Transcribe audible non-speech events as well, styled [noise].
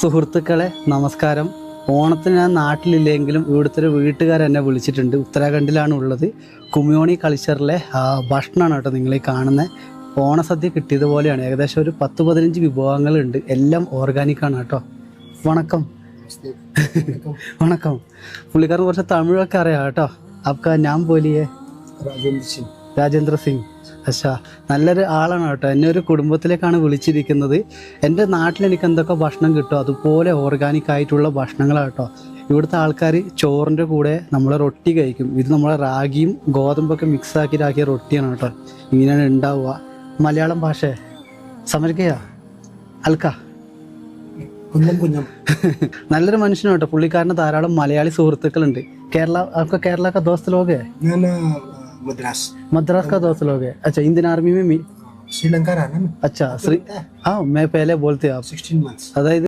സുഹൃത്തുക്കളെ നമസ്കാരം. ഓണത്തിന് ഞാൻ നാട്ടിലില്ലെങ്കിലും ഇവിടുത്തെ ഒരു വീട്ടുകാരെന്നെ വിളിച്ചിട്ടുണ്ട്. ഉത്തരാഖണ്ഡിലാണ് ഉള്ളത്. കുമ്യോണി കൾച്ചറിലെ ഭക്ഷണമാണ് കേട്ടോ നിങ്ങൾ ഈ കാണുന്നത് ഓണസദ്യ കിട്ടിയതുപോലെയാണ് ഏകദേശം ഒരു പത്ത് പതിനഞ്ച് വിഭവങ്ങളുണ്ട്. എല്ലാം ഓർഗാനിക്കാണ് കേട്ടോ. വണക്കം. വണക്കം. പുള്ളിക്കാർ കുറച്ച് തമിഴൊക്കെ അറിയാം കേട്ടോ. അപ്പം ഞാൻ പോലിയേ. രാജേന്ദ്ര സിംഗ്. അച്ഛാ നല്ലൊരു ആളാണ് കേട്ടോ. എന്നെ ഒരു കുടുംബത്തിലേക്കാണ് വിളിച്ചിരിക്കുന്നത്. എന്റെ നാട്ടിൽ എനിക്ക് എന്തൊക്കെ ഭക്ഷണം കിട്ടും? അതുപോലെ ഓർഗാനിക് ആയിട്ടുള്ള ഭക്ഷണങ്ങളാണ് കേട്ടോ. ഇവിടുത്തെ ആൾക്കാർ ചോറിന്റെ കൂടെ നമ്മളെ റൊട്ടി കഴിക്കും. ഇത് നമ്മളെ റാഗിയും ഗോതമ്പൊക്കെ മിക്സ് ഇതാക്കിയ റൊട്ടിയാണ് കേട്ടോ. ഇങ്ങനെയാണ് ഉണ്ടാവുക. മലയാളം ഭാഷ സമരക്കയാ അൽക്ക. [laughs] നല്ലൊരു മനുഷ്യനാണ് പുള്ളിക്കാരന് ധാരാളം മലയാളി സുഹൃത്തുക്കളുണ്ട്. കേരള കേരള ദോസ്ത് ഞാൻ मद्रास। मद्रास का दोस्त लोग है। अच्छा इंडियन आर्मी में श्रीलंका रहा ना अच्छा तो श्री हाँ। मैं पहले बोलते आप। Sixteen months